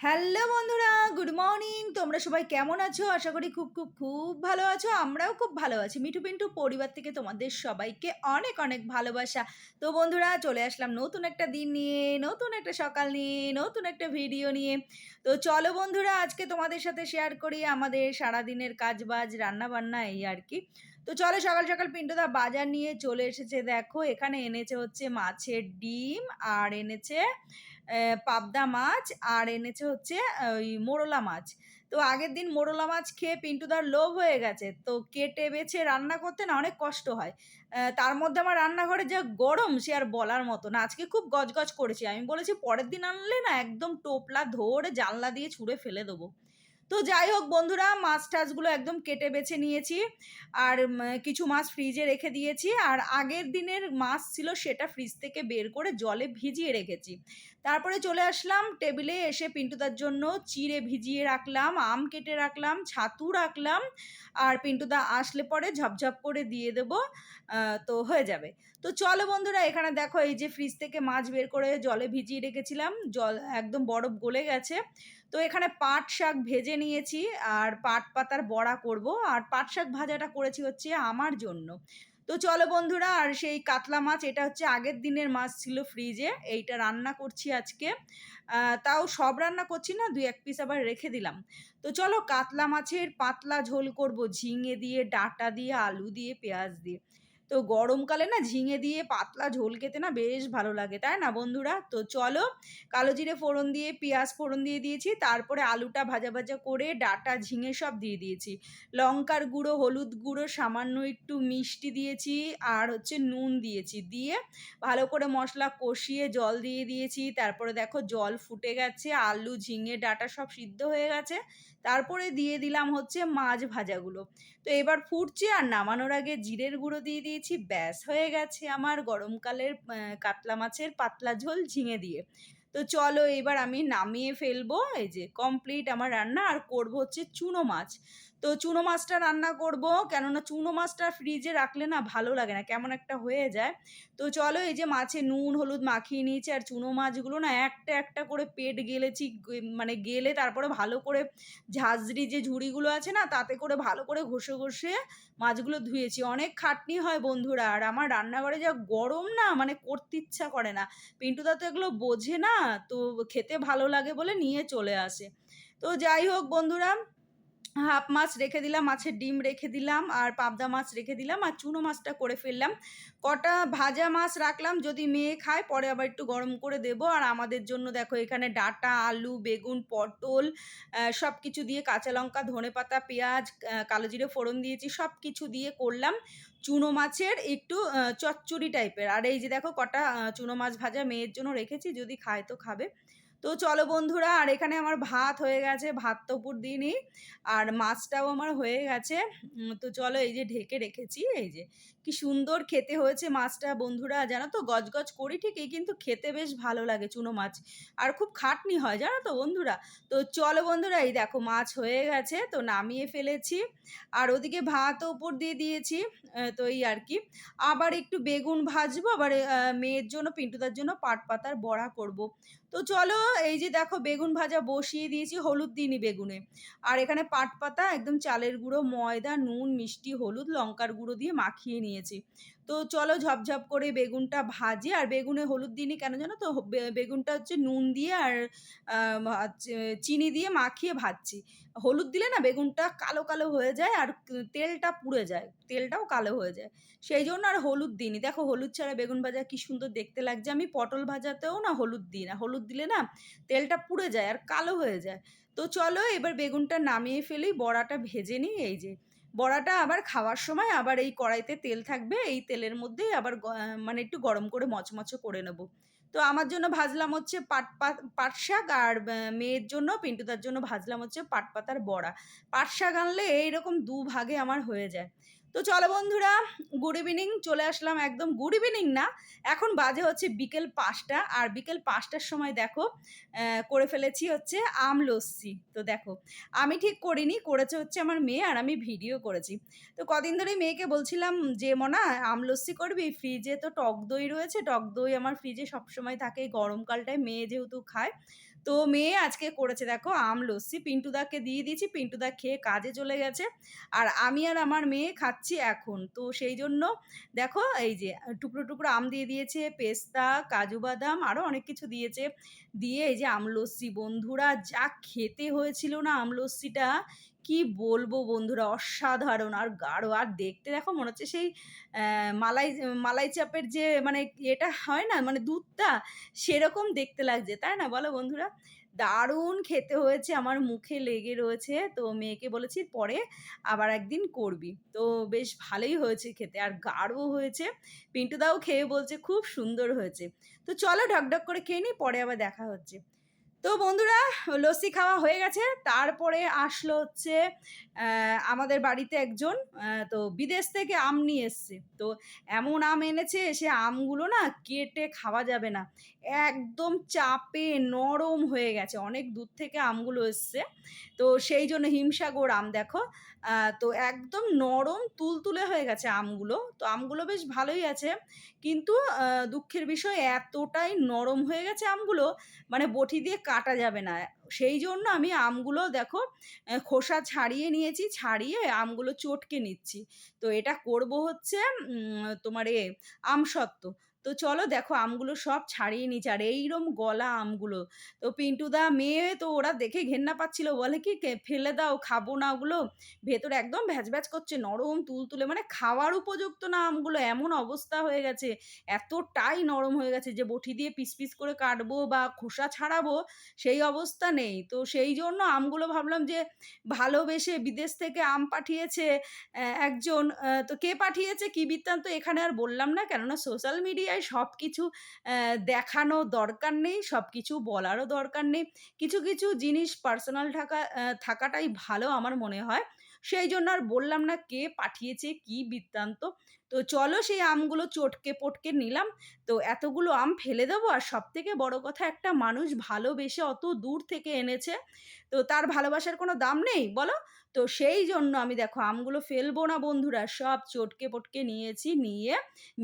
Hello বন্ধুরা, good morning. তোমরা সবাই কেমন আছো? আশা করি খুব খুব খুব ভালো আছো। আমরাও খুব ভালো আছি। মিঠু পিন্টু পরিবার থেকে তোমাদের সবাইকে অনেক অনেক ভালোবাসা। তো বন্ধুরা, চলে আসলাম নতুন একটা দিন নিয়ে, নতুন একটা সকাল নিয়ে, নতুন একটা ভিডিও নিয়ে। তো চলো বন্ধুরা, আজকে তোমাদের সাথে শেয়ার করি আমাদের সারাদিনের কাজ বাজ রান্না বান্না এই আর কি। তো চলো সকাল সকাল পিন্টুদা বাজার নিয়ে চলে এসেছে। দেখো, এখানে এনেছে হচ্ছে মাছের ডিম আর এনেছে পাবদা মাছ আর এনেছে হচ্ছে ওই মোরলা মাছ। তো আগের দিন মোরলা মাছ খেয়ে পিন্টুদার লোভ হয়ে গেছে। তো কেটে বেছে রান্না করতে না অনেক কষ্ট হয়। তার মধ্যে আমার রান্নাঘরে যা গরম সে আর বলার মতো না। আজকে খুব গজগজ করেছি। আমি বলেছি, পরের দিন আনলে না একদম টোপলা ধরে জানলা দিয়ে ছুঁড়ে ফেলে দেবো। তো যাই হোক বন্ধুরা, মাছ টাছগুলো একদম কেটে বেছে নিয়েছি আর কিছু মাছ ফ্রিজে রেখে দিয়েছি আর আগের দিনের মাছ ছিল সেটা ফ্রিজ থেকে বের করে জলে ভিজিয়ে রেখেছি। তারপরে চলে আসলাম টেবিলে এসে পিন্টুদার জন্য চিড়ে ভিজিয়ে রাখলাম, আম কেটে রাখলাম, ছাতু রাখলাম আর পিন্টুদা আসলে পরে ঝপঝপ করে দিয়ে দেবো তো হয়ে যাবে। তো চলো বন্ধুরা, এখানে দেখো এই যে ফ্রিজ থেকে মাছ বের করে জলে ভিজিয়ে রেখেছিলাম, জল একদম বরফ গলে গেছে। তো এখানে পাট শাক ভেজে নিয়েছি আর পাট পাতার বড়া করব। আর পাট শাক ভাজাটা করেছি হচ্ছে আমার জন্য। তো চলো বন্ধুরা, আর সেই কাতলা মাছ, এটা হচ্ছে আগের দিনের মাছ ছিল ফ্রিজে এইটা রান্না করছি আজকে। তাও সব রান্না করছি না, দুই এক পিস আবার রেখে দিলাম। তো চলো কাতলা মাছের পাতলা ঝোল করব, ঝিঙে দিয়ে, ডাঁটা দিয়ে, আলু দিয়ে, পেঁয়াজ দিয়ে। তো গরমকালে না ঝিঙে দিয়ে পাতলা ঝোল খেতে না বেশ ভালো লাগে, তাই না বন্ধুরা? তো চলো কালো জিরে ফোড়ন দিয়ে, পেঁয়াজ ফোড়ন দিয়ে দিয়েছি, তারপরে আলুটা ভাজা ভাজা করে ডাটা, ঝিঙে সব দিয়ে দিয়েছি। লঙ্কার গুঁড়ো, হলুদ গুঁড়ো, সামান্য একটু মিষ্টি দিয়েছি, আর হচ্ছে নুন দিয়েছি, দিয়ে ভালো করে মশলা কষিয়ে জল দিয়ে দিয়েছি, তারপরে দেখো জল ফুটে গেছে, আলু, ঝিঙে, ডাটা সব সিদ্ধ হয়ে গেছে তারপরে দিয়ে দিলাম হচ্ছে মাছ ভাজাগুলো। তো এবার ফুটছে আর নামানোর আগে জিরের গুঁড়ো দিয়ে দিয়েছি, ব্যাস হয়ে গেছে আমার গরমকালের কাতলা মাছের পাতলা ঝোল ঝিঙে দিয়ে। তো চলো এবার আমি নামিয়ে ফেলব, এই যে কমপ্লিট আমার রান্না, আর করব হচ্ছে চুনো মাছ। তো চুনো মাছটা রান্না করব। কেননা চুনো মাছটা ফ্রিজে রাখলে না ভালো লাগে না, কেমন একটা হয়ে যায়। তো চলো এই যে মাছে নুন, হলুদ মাখিয়ে নিয়েছি, আর চুনো মাছগুলো না একটা একটা করে পেট গেলেছি মানে গেলে তারপরে ভালো করে ঝাঁঝরি যে ঝুড়িগুলো আছে না, তাতে করে ভালো করে ঘষে ঘষে মাছগুলো ধুয়েছি। অনেক খাটনি হয় বন্ধুরা, আর আমার রান্নাঘরে যা গরম না মানে করতে ইচ্ছা করে না। পিন্টুদা তো এগুলো বোঝে না, তো খেতে ভালো লাগে বলে নিয়ে চলে আসে। তো যাই হোক বন্ধুরা হাফ মাছ রেখে দিলাম, মাছের ডিম রেখে দিলাম, আর পাবদা মাছ রেখে দিলাম, আর চুনো মাছটা করে ফেললাম। কটা ভাজা মাছ রাখলাম, যদি মেয়ে খায়, পরে আবার একটু গরম করে দেবো। আর আমাদের জন্য দেখো, এখানে ডাটা, আলু, বেগুন, পটল সব কিছু দিয়ে কাঁচা লঙ্কা, ধনে পাতা, পেঁয়াজ কালো জিরে, ফোড়ন দিয়েছি সব কিছু দিয়ে করলাম চুনো মাছের একটু চচ্চড়ি টাইপের আর এই যে দেখো, কটা চুনো মাছ ভাজা মেয়ের জন্য রেখেছি, যদি খায় তো খাবে। তো চলো বন্ধুরা, আর এখানে আমার ভাত হয়ে গেছে, ভাত তো উপর দিনই আর মাছটাও আমার হয়ে গেছে। তো চলো এই যে ঢেকে রেখেছি, এই যে কি সুন্দর খেতে হয়েছে মাছটা বন্ধুরা, জানো তো? গজগজ করি ঠিকই, কিন্তু খেতে বেশ ভালো লাগে চুনো মাছ। আর খুব খাটনি হয়, জানো তো বন্ধুরা? তো চলো বন্ধুরা, এই দেখো মাছ হয়ে গেছে, তো নামিয়ে ফেলেছি। আর ওদিকে ভাতও উপর দিয়ে দিয়েছি তো এই আর কি। আবার একটু বেগুন ভাজবো, আবার মেয়ের জন্য, পিন্টুদার জন্য পাট পাতার বড়া করব। তো চলো, এই যে দেখো বেগুন ভাজা বসিয়ে দিয়েছি হলুদ দিনই বেগুনে। আর এখানে পাট পাতা, একদম চালের গুঁড়ো, ময়দা, নুন, মিষ্টি, হলুদ, লঙ্কার গুঁড়ো দিয়ে মাখিয়ে নিয়েছি তো চলো ঝপঝপ করে বেগুনটা ভাজি, আর বেগুনে হলুদ দিইনি কেন জানো তো? বেগুনটা হচ্ছে নুন দিয়ে আর চিনি দিয়ে মাখিয়ে ভাজছি। হলুদ দিলে না বেগুনটা কালো কালো হয়ে যায় আর তেলটা পুড়ে যায়, তেলটাও কালো হয়ে যায়। সেই জন্য আর হলুদ দিইনি। দেখো হলুদ ছাড়া বেগুন ভাজা কি সুন্দর দেখতে লাগছে। আমি পটল ভাজাতেও না হলুদ দিই না। হলুদ দিলে না তেলটা পুড়ে যায় আর কালো হয়ে যায়। তো চলো এবার বেগুনটা নামিয়ে ফেলি, বড়াটা ভেজে নিই, এই যে বড়াটা আবার খাওয়ার সময় আবার এই কড়াইতে তেল থাকবে, এই তেলের মধ্যেই আবার মানে একটু গরম করে মচমচে করে নেব। তো আমার জন্য ভাজলাম হচ্ছে পাট পাট শাক আর মেয়ের জন্য, পিন্টুদার জন্য ভাজলাম হচ্ছে পাট পাতার বড়া। পাট শাক আনলে এইরকম দু ভাগে আমার হয়ে যায়। তো চলো বন্ধুরা গুড ইভিনিং চলে আসলাম একদম গুড ইভিনিং না, এখন বাজে হচ্ছে বিকেল পাঁচটা, আর বিকেল পাঁচটার সময় দেখো করে ফেলেছি হচ্ছে আম লস্যি। তো দেখো, আমি ঠিক করিনি, করেছে হচ্ছে আমার মেয়ে আর আমি ভিডিও করেছি। তো কদিন ধরেই মেয়েকে বলছিলাম যে, মনা, আম লস্যি করবি? ফ্রিজে তো টক দই রয়েছে, টক দই আমার ফ্রিজে সবসময় থাকে গরমকালটায় মেয়ে যেহেতু খায় তো মেয়ে আজকে করেছে দেখো আম লস্যি। পিন্টু দাকে দিয়ে দিয়েছি, পিন্টু পিন্টুদা খেয়ে কাজে চলে গেছে। আর আমি আর আমার মেয়ে খাচ্ছি এখন। তো সেই জন্য দেখো এই যে টুকরো টুকরো আম দিয়ে দিয়েছে, পেস্তা, কাজু বাদাম আরও অনেক কিছু দিয়েছে। দিয়ে এই যে আমলস্যি বন্ধুরা, যা খেতে হয়েছিল না আমলস্যিটা কি বলব বন্ধুরা? অসাধারণ। আর গাঢ়, আর দেখতে দেখো মনে হচ্ছে সেই মালাই মালাই চাপের যে মানে এটা হয় না? মানে দুধটা সেরকম দেখতে লাগছে, তাই না? বলো বন্ধুরা। দারুণ খেতে হয়েছে, আমার মুখে লেগে রয়েছে। তো মেয়েকে বলেছি, পরে আবার একদিন করবি। তো বেশ ভালোই হয়েছে খেতে, আর গাঢ় হয়েছে। পিন্টুদাও খেয়ে বলছে, খুব সুন্দর হয়েছে। তো চলো ঢকঢক করে খেয়ে নিই, পরে আবার দেখা হচ্ছে। তো বন্ধুরা, লস্যি খাওয়া হয়ে গেছে। তারপরে আসলো হচ্ছে আমাদের বাড়িতে একজন তো বিদেশ থেকে আম নিয়ে এসছে। তো এমন আম এনেছে, সে আমগুলো না কেটে খাওয়া যাবে না। একদম চাপে নরম হয়ে গেছে। অনেক দূর থেকে আমগুলো এসছে। তো সেই জন্য হিমসাগর আম দেখো। তো একদম নরম, তুলতুলে হয়ে গেছে আমগুলো। তো আমগুলো বেশ ভালোই আছে। কিন্তু দুঃখের বিষয়, এতটাই নরম হয়ে গেছে আমগুলো মানে বটি দিয়ে কাটা যাবে না। সেই জন্য আমি আমগুলো দেখো খোসা ছাড়িয়ে নিয়েছি, ছাড়িয়ে আমগুলো চটকে নিচ্ছি। তো এটা করব হচ্ছে তোমার এ আমসত্ত্ব। তো চলো দেখো আমগুলো সব ছাড়িয়ে নিচ্ছি আর এইরম গলা আমগুলো। তো পিন্টুদা মেয়ে তো ওরা দেখে ঘেন্না পাচ্ছিল। বলে কি, "কে- ফেলে দাও, খাব না ওগুলো। ভেতরে একদম ভ্যাজ ভ্যাজ করছে, নরম তুলতুলে মানে খাওয়ার উপযুক্ত না আমগুলো। এমন অবস্থা হয়ে গেছে। এতটাই নরম হয়ে গেছে যে বটি দিয়ে পিস পিস করে কাটবো বা খোসা ছাড়াবো, সেই অবস্থা নেই। তো সেই জন্য আমগুলো ভাবলাম যে ভালোবেসে বিদেশ থেকে আম পাঠিয়েছে একজন। তো কে পাঠিয়েছে কি বৃত্তান্ত এখানে আর বললাম না। কেননা সোশ্যাল মিডিয়ায় সব কিছু দেখানো দরকার নেই সব কিছু বলারও দরকার নেই। কিছু কিছু জিনিস পার্সোনাল থাকা থাকাটাই ভালো আমার মনে হয়। সেই জন্য আর বললাম না কে পাঠিয়েছে, কি বৃত্তান্ত। তো চলো সেই আমগুলো চটকে পটকে নিলাম। তো এতগুলো আম ফেলে দেবো আর সব থেকে বড় কথা একটা মানুষ ভালোবেসে অত দূর থেকে এনেছে, তো তার ভালোবাসার কোনো দাম নেই, বলো? তো সেই জন্য আমি দেখো আমগুলো ফেলব না বন্ধুরা, সব চটকে পটকে নিয়েছি, নিয়ে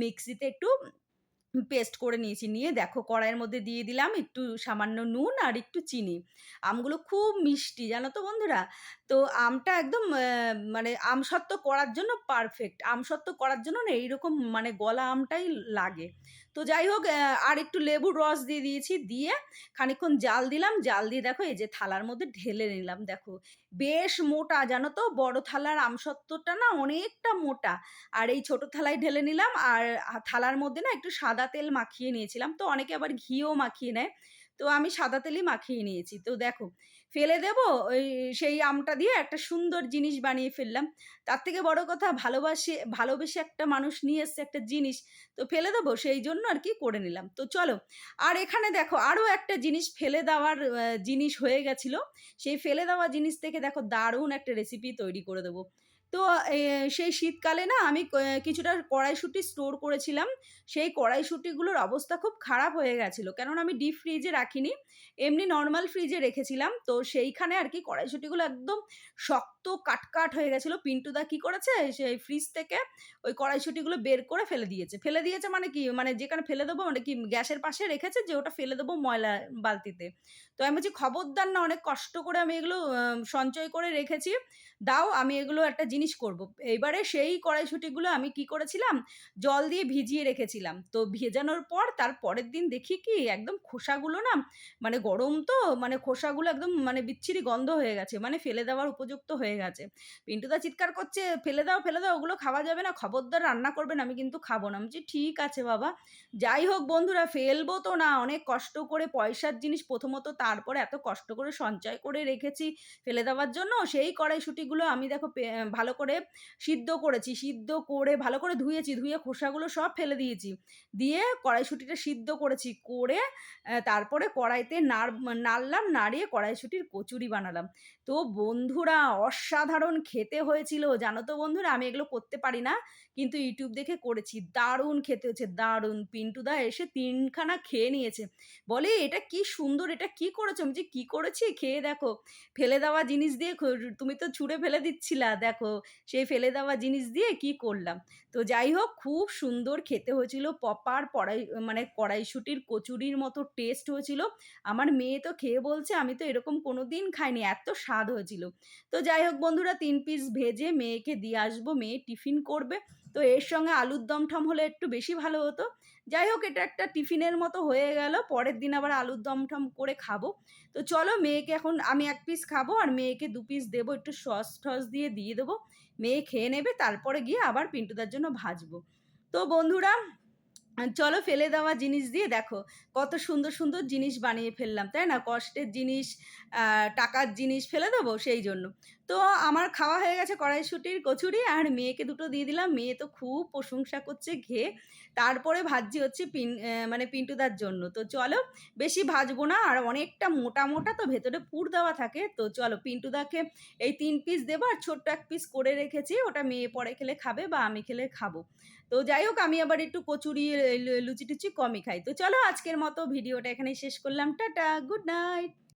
মিক্সিতে একটু পেস্ট করে নিয়েছি। নিয়ে দেখো কড়াইয়ের মধ্যে দিয়ে দিলাম একটু সামান্য নুন আর একটু চিনি। আমগুলো খুব মিষ্টি, জানো তো বন্ধুরা? তো আমটা একদম মানে আমসত্ত্ব করার জন্য পারফেক্ট আমসত্ত্ব করার জন্য না এইরকম মানে গলা আমটাই লাগে। তো যাই হোক আর একটু লেবুর রস দিয়ে দিয়েছি, দিয়ে খানিক্ষণ জাল দিলাম, জাল দিয়ে দেখো এই যে থালার মধ্যে ঢেলে নিলাম, দেখো। বেশ মোটা, জানো তো? বড় থালার আমসত্ত্বটা না অনেকটা মোটা। আর এই ছোট থালায় ঢেলে নিলাম, আর থালার মধ্যে না একটু সাদা তেল মাখিয়ে নিয়েছিলাম, তো অনেকে আবার ঘিও মাখিয়ে নেয়। তো আমি সাদা তেলই মাখিয়ে নিয়েছি। তো দেখো, ফেলে দেব ওই সেই আমটা দিয়ে একটা সুন্দর জিনিস বানিয়ে ফেললাম। তার থেকে বড় কথা ভালোবাসে, ভালোবেসে একটা মানুষ নিয়ে এসছে একটা জিনিস, তো ফেলে দেবো সেই জন্য আর কি করে নিলাম। তো চলো, আর এখানে দেখো আরও একটা জিনিস ফেলে দেওয়ার জিনিস হয়ে গেছিল। সেই ফেলে দেওয়া জিনিস থেকে দেখো দারুণ একটা রেসিপি তৈরি করে দেবো। তো সেই শীতকালে না আমি কিছুটা কড়াইশুঁটি স্টোর করেছিলাম। সেই কড়াইশুঁটিগুলোর অবস্থা খুব খারাপ হয়ে গেছিল। কেননা আমি ডিপ ফ্রিজে রাখিনি। এমনি নর্মাল ফ্রিজে রেখেছিলাম। তো সেইখানে আর কি কড়াইশুঁটিগুলো একদম শক্ত কাটকাট হয়ে গেছিল। পিন্টুদা কি করেছে? সেই ফ্রিজ থেকে ওই কড়াইশুঁটিগুলো বের করে ফেলে দিয়েছে। ফেলে দিয়েছে মানে কি? মানে যেখানে ফেলে দেবো মানে কি গ্যাসের পাশে রেখেছে যে ওটা ফেলে দেবো ময়লা বালতিতে। তো আমি বলছি, খবরদার না, অনেক কষ্ট করে আমি এগুলো সঞ্চয় করে রেখেছি। দাও, আমি এগুলো একটা জিনিস করব। এবারে সেই কড়াইশুঁটিগুলো আমি কি করেছিলাম? জল দিয়ে ভিজিয়ে রেখেছিলাম। তো ভেজানোর পর তার পরের দিন দেখি কি? একদম খোসাগুলো না মানে গরম তো মানে খোসাগুলো একদম মানে বিচ্ছিরি গন্ধ হয়ে গেছে। মানে ফেলে দেওয়ার উপযুক্ত হয়ে গেছে। পিন্টুদা চিৎকার করছে, ফেলে দাও ফেলে দাও, ওগুলো খাওয়া যাবে না, খবরদার রান্না করবেন আমি কিন্তু খাব না। বলছি, ঠিক আছে বাবা, যাই হোক বন্ধুরা, ফেলব তো না, অনেক কষ্ট করে পয়সার জিনিস প্রথমত তারপরে এত কষ্ট করে সঞ্চয় করে রেখেছি ফেলে দেওয়ার জন্য, সেই কড়াইশুঁটিগুলো আমি দেখো ভালো করে সিদ্ধ করেছি, সিদ্ধ করে, ভালো করে ধুয়েছি, ধুয়ে খোসাগুলো সব ফেলে দিয়েছি। দিয়ে কড়াইশুঁটিটা সিদ্ধ করেছি, করে তারপরে কড়াইতে নাড়, নাড়লাম, নাড়িয়ে কড়াইশুঁটির কচুরি বানালাম। তো বন্ধুরা অসাধারণ খেতে হয়েছিল জানো তো বন্ধুরা? আমি এগুলো করতে পারি না। কিন্তু ইউটিউব দেখে করেছি। দারুণ খেতে হচ্ছে, দারুণ। পিন্টুদা এসে তিনখানা খেয়ে নিয়েছে। বলে, এটা কি সুন্দর, এটা কি করেছ? আমি যে কি করেছি? খেয়ে দেখো। ফেলে দেওয়া জিনিস দিয়ে তুমি তো ছুঁড়ে ফেলে দিচ্ছিলা, দেখো। সেই ফেলে দেওয়া জিনিস দিয়ে কি করলাম? তো যাই হোক, খুব সুন্দর খেতে হয়েছিল। পপার পড়াই মানে কড়াইশুটির কচুরির মতো টেস্ট হয়েছিল। আমার মেয়ে তো খেয়ে বলছে, আমি তো এরকম কোনো দিন খাইনি, এত স্বাদ হয়েছিল। তো যাই হোক বন্ধুরা, তিন পিস ভেজে মেয়েকে দিয়ে আসব। মেয়ে টিফিন করবে। তো এর সঙ্গে আলুর দম ঠম হলে একটু বেশি ভালো হতো। যাই হোক, এটা একটা টিফিনের মতো হয়ে গেল। পরের দিন আবার আলুর দম ঠম করে খাব। তো চলো, মেয়েকে এখন আমি এক পিস খাব আর মেয়েকে দু পিস দেবো। একটু সস টস দিয়ে দিয়ে দেবো। মেয়ে খেয়ে নেবে, তারপরে গিয়ে আবার পিন্টুদার জন্য ভাজবো। তো বন্ধুরা চলো ফেলে দেওয়া জিনিস দিয়ে দেখো কত সুন্দর সুন্দর জিনিস বানিয়ে ফেললাম, তাই না? কষ্টের জিনিস টাকার জিনিস ফেলে দেবো সেই জন্য। তো আমার খাওয়া হয়ে গেছে কড়াইশুটির কচুরি আর মেয়েকে দুটো দিয়ে দিলাম। মেয়ে তো খুব প্রশংসা করছে খেয়ে তারপরে ভাজি হচ্ছে পিন মানে পিন্টুদার জন্য। তো চলো, বেশি ভাজবো না, আর অনেকটা মোটা মোটা তো ভেতরে পুর দেওয়া থাকে। তো চলো, পিন্টুদাকে এই তিন পিস দেবো, আর ছোট্ট এক পিস করে রেখেছি, ওটা মেয়ে পরে খেলে খাবে বা আমি খেলে খাব। তো যাই হোক, আমি আবার একটু কচুরি লুচি টুচি কমই খাই। তো চলো, আজকের মতো ভিডিওটা এখানে শেষ করলাম। Tata, good night!